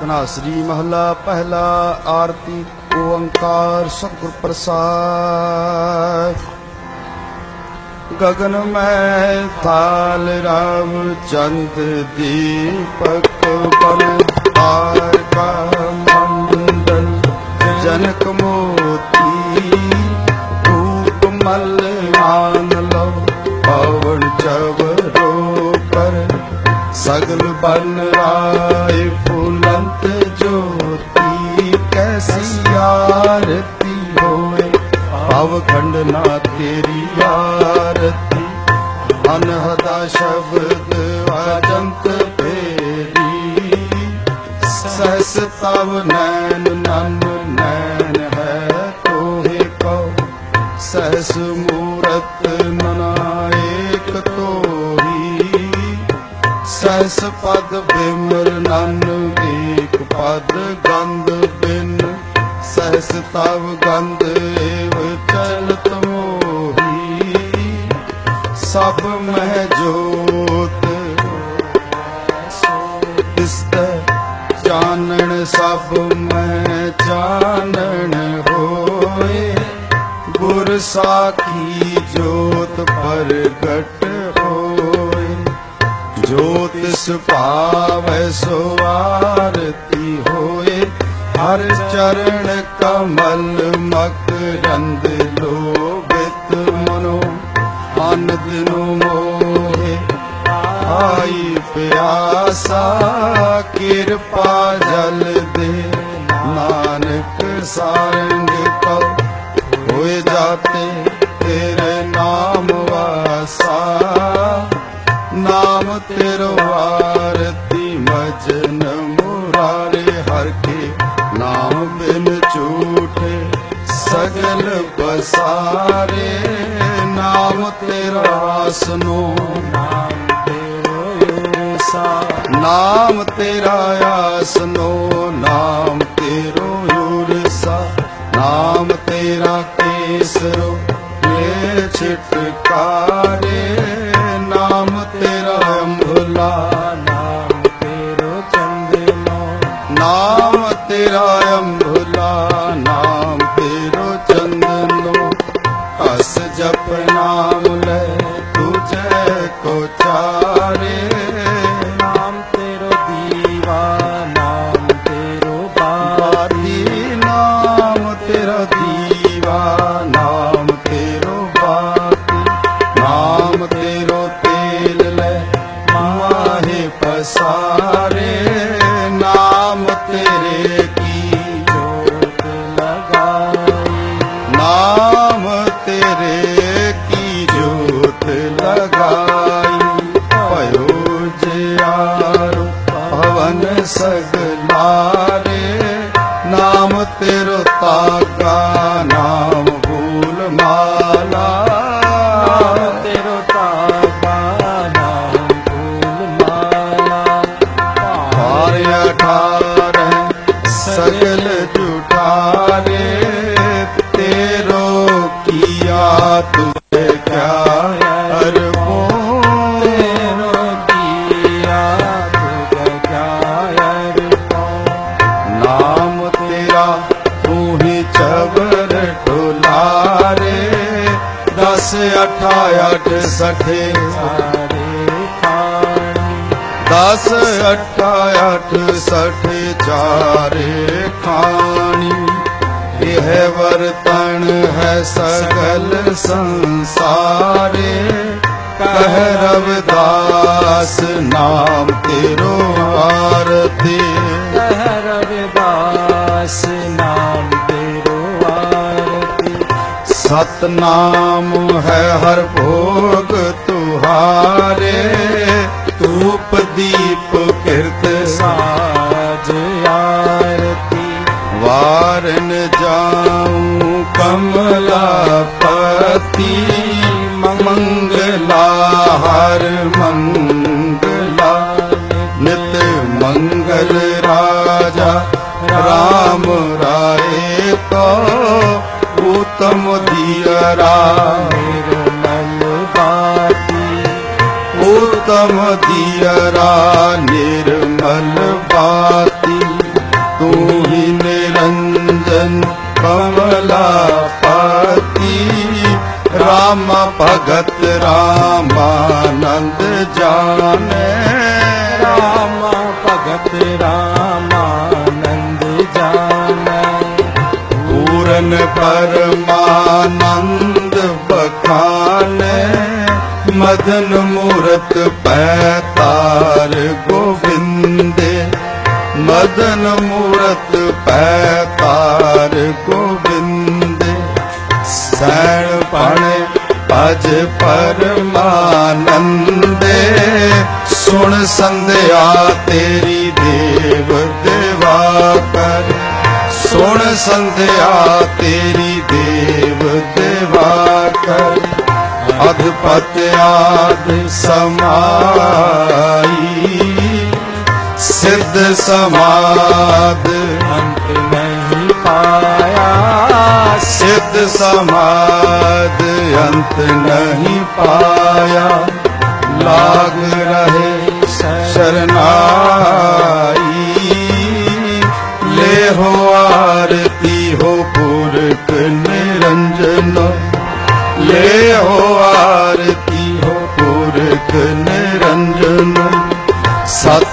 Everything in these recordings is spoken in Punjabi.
ਕਨਾਸਰੀ ਮਹਲਾ, ਪਹਿਲਾ ਆਰਤੀ, ਓੰਕਾਰ, ਸਤਿਗੁਰ ਪ੍ਰਸਾਦ। ਗਗਨ ਮੈਂ ਥਾਲ ਰਾਮ ਚੰਦ ਦੀਪਕ ਬਨ ਆਰ ਕਾ ਮੰਡਲ, ਜਨਕ ਮੋਤੀ, ਰੂਪ ਮਲ ਮਾਨ ਸਗਲ ਬਨ ਰਾਏ ਫੁਲੰਤ ਜੋਤੀ, ਕੈਸੀ ਆਰਤੀ ਹੋਏ? ਭਵ ਖੰਡ ਨਾ ਤੇਰੀ ਆਰਤੀ, ਅਨਹਦਾ ਸ਼ਬਦ ਅਜੰਤ ਫੇਰੀ ਸਹਸ ਤਵ ਨੈਣ ਨਨ ਨੈਣ ਹੈ ਤੋਹਿ ਕਉ? ਸਹਸ ਸਹਸ ਪਦ ਬਿਮਰ ਨਨ ਏਕ ਪਦ ਗੰਧ ਬਿਨ ਸਹਸ ਤਵ ਗੰਧ ਏਵ ਚਲਤ ਮੋਹੀ। ਸਭ ਮਹਿ ਜੋਤ ਤਿਸਤ ਜਾਣਨ, ਸਭ ਮੈਂ ਜਾਣਨ ਹੋਏ। ਗੁਰ ਸਾਖੀ ਜੋਤ ਪ੍ਰਗਟ ਤਿਸ ਭਾਵੈ ਸੋ ਹੋਏ, ਹਰ ਚਰਨ ਕਮਲ ਮਕਰੰਦ ਲੋਭਿਤ ਮਨੋ, ਆਨੰਦ ਨੂੰ ਮੋਹੇ। ਆਈ ਪਿਆਸਾ, ਕਿਰਪਾ ਜਲ ਬਸਾਰੇ ਨਾਮ ਤੇਰਾ ਆਸਨੋ ਨਾਮ ਤੇਰੋ ਸਾ ਨਾਮ ਤੇਰਾ ਆਸਨੋ ਨਾਮ ਤੇਰੋ ਯੂਰਸਾ ਨਾਮ ਤੇਰਾ ਕੇਸਰੋ ਇਹ ਛਿਟਕਾਰੇ ਅਠ ਸਠੇ ਸਾਰੇ ਖਾਣੀ। ਦਸ ਅਠਾ ਅਠ, ਸਠੇ ਚਾਰੇ ਖਾਣੀ। ਇਹ ਵਰਤਨ ਹੈ ਸਗਲ ਸੰਸਾਰੇ। ਕਹਿ ਰਵਦਾਸ ਨਾਮ ਤੇਰੋ ਆਰਤੀ। ਕਹਿ ਸਤਨਾਮ ਹੈ ਹਰ ਭੋਗ ਤੁਹਾਰੇ ਧੂਪ ਦੀਪ ਕਿਰਤ ਸਾਜ ਆਰਤੀ। ਵਾਰਨ ਜਾਉ ਕਮਲਾਪਤੀ, ਮੰਗਲਾ ਹਰ ਮੰਗਲਾ। ਨਿਤ ਮੰਗਲ ਰਾਜਾ, ਰਾਮ ਰਾਏ ਕੋ ਉਤਮ ਦੀਰਾ ਨਿਰਮਲ ਬਾਤੀ। ਉਤਮ ਨਾਮ ਨਿਰਮਲ ਬਾਤੀ। ਤੂੰ ਹੀ ਨਿਰੰਜਨ ਕਮਲਾ ਪਾਤੀ। ਰਾਮ ਭਗਤ ਰਾਮਾਨੰਦ ਜਾਣੈ। ਰਾਮ ਭਗਤ ਪੂਰਨ ਪਰਮਾਨੰਦ ਬਖਾਨੈ ਮਦਨ ਮੂਰਤ ਪੈ ਤਾਰ ਗੋਬਿੰਦੇ ਮਦਨ ਮੂਰਤ ਪੈ ਤਾਰ ਗੋਬਿੰਦੇ ਸੈਣ ਪਣੇ ਅਜ ਪਰਮਾਨੰਦੇ, ਸੁਣ ਸੰਧਿਆ ਤੇਰੀ ਦੇਵ ਦੇਵਾ ਕਰ। ਸੁਣ ਸੰਧਿਆ ਤੇਰੀ ਦੇਵ ਦੇਵਾ ਕਰ ਅਧਪਤ ਆਦ ਸਮਾਈ। ਸਿੱਧ ਸਮਾਦ ਅੰਤ ਨਹੀਂ ਪਾਇਆ। ਸਿੱਧ ਸਮਾਦ ਅੰਤ ਨਹੀਂ ਪਾਇਆ। ਲਾਗ ਰਹੇ ਸ਼ਰਨਾਈ।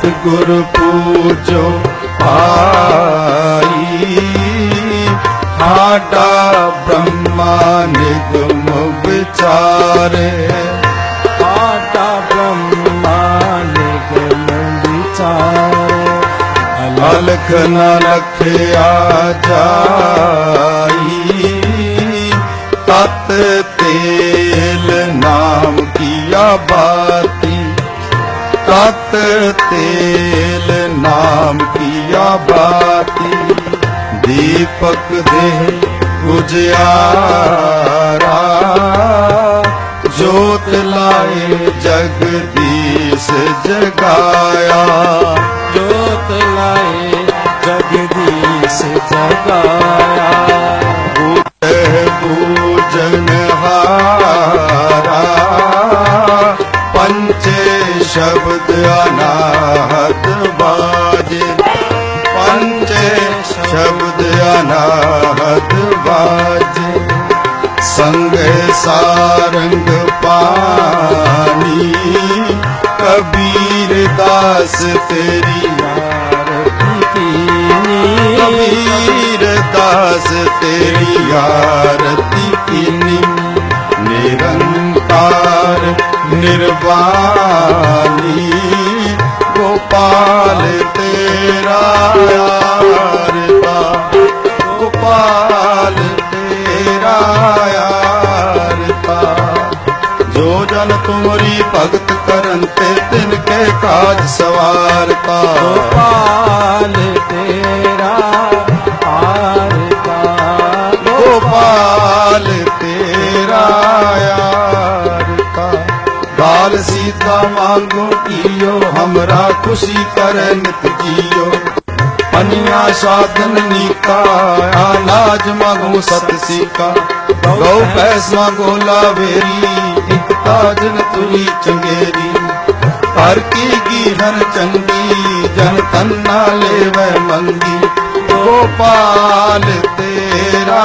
ਸਤ ਗੁਰ ਪੂਜੋ ਪਾਈ ਹਾਡਾ ਬ੍ਰਹਮਾ ਨਿਗਮ ਵਿਚਾਰੇ। ਆਟਾ ਬ੍ਰਹਮਾ ਨਿਗਮ ਵਿਚਾਰ। ਅਲਖ ਨ ਲਖਿਆ ਜਾਈ। ਤਤ ਤੇਲ ਨਾਮ ਕੀਆ ਬਾਤੀ ਤਤ ਤੇਲ ਨਾਮ ਕੀਆ ਬਾਤੀ। ਦੀਪਕ ਦੇ ਉਜਿਆਰਾ। ਜੋਤ ਲਾਏ ਜਗਦੀਸ਼ ਜਗਾਇਆ। ਜੋਤ ਲਾਏ ਜਗਦੀਸ਼ ਜਗਾਇਆ। ਪੂਜਨ ਹਾਰਾ। ਪੰਚੇ ਸ਼ਬਦ ਅਨਾਹਤ ਬਾਜੇ। ਪੰਚੇ ਸ਼ਬਦ ਅਨਾਹਤ ਬਾਜੇ। ਸੰਗ ਸਾਰੰਗ ਪਾਣੀ, ਕਬੀਰ ਦਾਸ ਤੇਰੀ ਆਰਤੀ। ਕੀਨੀ ਕਬੀਰ ਦਾਸ ਤੇਰੀ ਆਰਤੀ ਕੀਨੀ ਨਿਰੰਕਾਰ ਨਿਰਵਾਣੀ ਗੋਪਾਲ ਤੇਰਾ ਆਰਤਾ ਗੋਪਾਲ ਤੇਰਾ ਆਰਤਾ ਜੋ ਜਨ ਤੁਮਰੀ ਭਗਤ ਕਰਨ ਤੇ ਤਿਨ ਕੇ ਕਾਜ ਸਵਾਰਤਾ ਗੋਪਾਲ ਤੇਰਾ ਆਰਤਾ ਗੋਪਾਲ ਤੇਰਾ ਆਰਤਾ ਬਾਲ ਸੀਤਾ ਮੰਗੋ ਕੀਓ, ਹਮਰਾ ਖੁਸ਼ੀ ਕਰੈ ਨਿਤ ਜੀਓ। ਪਨੀਆ ਸਾਧਨ ਨੀਕਾ, ਅਨਾਜ ਮੰਗੋ ਸਤ ਸੀਕਾ। ਗਉ ਪੈਸ ਮੰਗੋ ਲਾਵੇਰੀ ਇਕ ਤਾਜਨ ਤੁਰੀ ਚੰਗੇਰੀ ਹਰ ਕੀ ਗੀਹਨ ਚੰਗੀ, ਜਨ ਤੰਨਾ ਲੈਵੈ ਮੰਗੀ। ਗੋਪਾਲ ਤੇਰਾ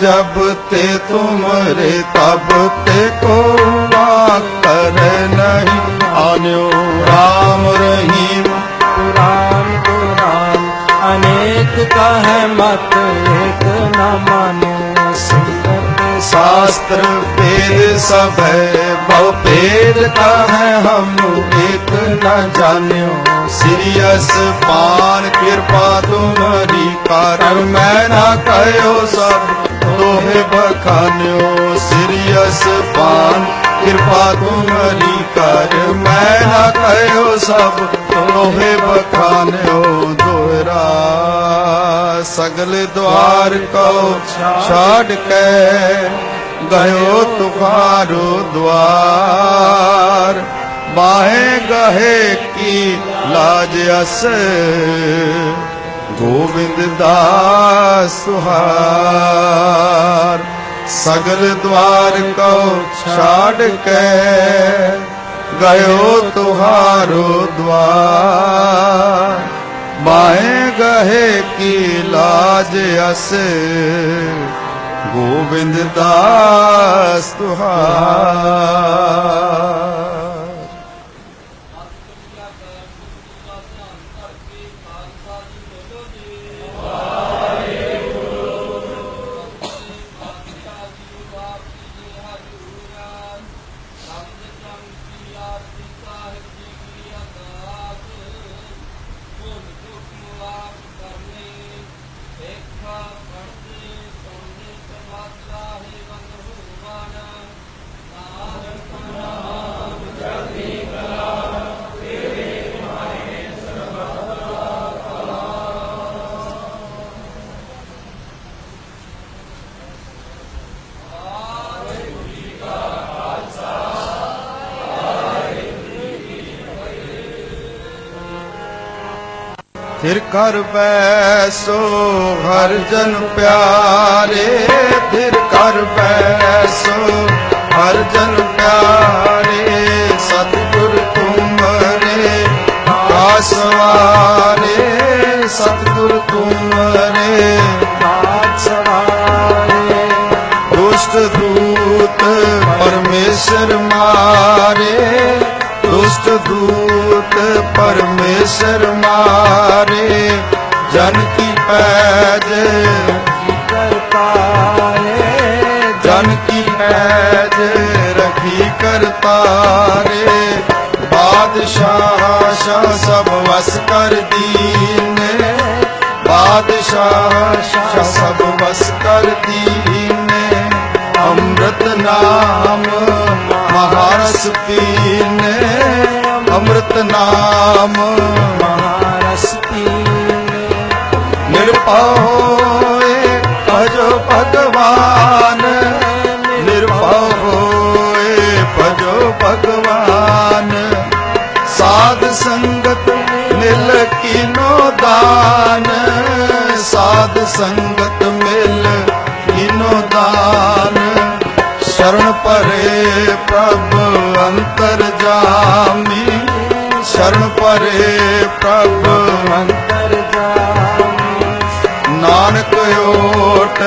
जब ते तुमरे तब ते को कर नहीं आन्यो राम रहीम राम को राम अनेक कह मत एक न मानो शास्त्र वेद सब है बहु भेद का है हम एक न जान्यो सीरियस पार कृपा तुम्हारी कारण मैं न कहो सब ਲੋਹਿ ਬਖਾਨਿਓ ਸਿਰਿਅਸ ਪਾਨ। ਕਿਰਪਾ ਤੁਮਰੀ ਕਰ, ਮੈਂ ਨਾ ਕਹਿਓ ਸਭ। ਲੋਹਿ ਬਖਾਨਿਓ ਦੋਰਾ ਸਗਲ ਦਵਾਰ ਕੋ ਛਾੜ ਕੇ। ਗਇਓ ਤੁਹਾਰੋ ਦਵਾਰ ਬਾਹੇ ਗਹੇ ਕੀ ਲਾਜ ਅਸ। ਗੋਬਿੰਦ ਦਾਸ ਤੁਹਾਰ ਸਗਲ ਦਵਾਰ ਕੋ ਛਾੜ ਕੇ, ਗਇਓ ਤੁਹਾਰੋ ਦਵਾਰ। ਮਾਏ ਗਹੇ ਕੀ ਲਾਜ ਅਸ ਗੋਬਿੰਦ ਦਾਸ ਤੁਹਾਰ ਫਿਰ ਕਰ ਬੈਸੋ ਹਰ ਜਨ ਪਿਆਰੇ, ਫਿਰ ਕਰ ਬੈਸੋ ਹਰ ਜਨ ਪਿਆਰੇ, ਸਤਿਗੁਰ ਤੁਮਰੇ ਆਸਵਾਰੇ ਸਤਿਗੁਰ ਤੁਮਰੇ ਨਾਥ ਦੁਸ਼ਟ ਦੂਤ ਪਰਮੇਸ਼ਰ ਮਾਰੇ, ਦੁਸ਼ਟ ਦੂਤ ਪਰਮੇਸ਼ਰ ਮਾਰੇ, ਜਨ ਕੀ ਪੈਜ? ਕਰਤਾਰੇ ਜਨ ਕੀ ਪੈਜ ਰਖੀ ਕਰਤਾਰੇ ਬਾਦਸ਼ਾਹ ਸ਼ਾਹ ਸਭ ਵਸ ਕਰ ਦੀਨੇ। ਬਾਦਸ਼ਾਹ ਸ਼ਾਹ ਸਭ ਵਸ ਕਰ ਦੀਨੇ। ਅੰਮ੍ਰਿਤ ਨਾਮ ਮਹਾਰਸ ਪੀਨੇ। ਅੰਮ੍ਰਿਤ ਨਾਮ ਮਹਾਰਸ ਪੀਨੇ ਨਿਰਭਉ ਹੋਏ ਭਜੋ ਭਗਵਾਨ। ਨਿਰਭਉ ਹੋਏ ਭਜੋ ਭਗਵਾਨ। ਸਾਧ ਸੰਗਤ ਮਿਲ ਕੀਨੋ ਦਾਨ। ਸਾਧ ਸੰਗਤ ਮਿਲ ਕਿਨੋ ਦਾਨ। ਸ਼ਰਨ ਪਰੇ ਪ੍ਰਭ ਅੰਤਰ ਜਾਮੀ। ਸ਼ਰਨ ਪਰੇ ਪ੍ਰਭ ਅੰਤਰ ਜਾਮੀ। ਨਾਨਕ ਓਟ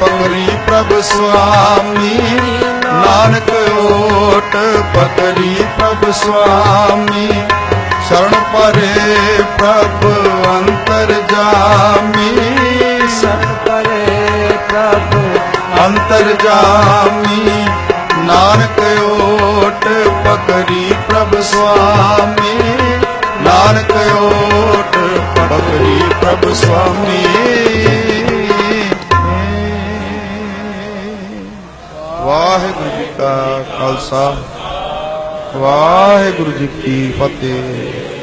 ਪਕਰੀ ਪ੍ਰਭ ਸੁਆਮੀ। ਨਾਨਕ ਓਟ ਪਕਰੀ ਪ੍ਰਭ ਸੁਆਮੀ। ਸ਼ਰਨ ਪਰੇ ਪ੍ਰਭ ਅੰਤਰ ਜਾਮੀ। ਸਤ ਕਰੇ ਪ੍ਰਭ ਅੰਤਰ ਜਾਮੀ। ਨਾਨਕ ਓਟ ਪਕਰੀ ਪ੍ਰਭ ਸੁਆਮੀ, ਨਾਨਕ ਓਟ ਪਕਰੀ ਪ੍ਰਭ ਸੁਆਮੀ। ਵਾਹਿਗੁਰੂ ਜੀ ਕਾ ਖਾਲਸਾ, ਵਾਹਿਗੁਰੂ ਜੀ ਕੀ ਫਤਿਹ।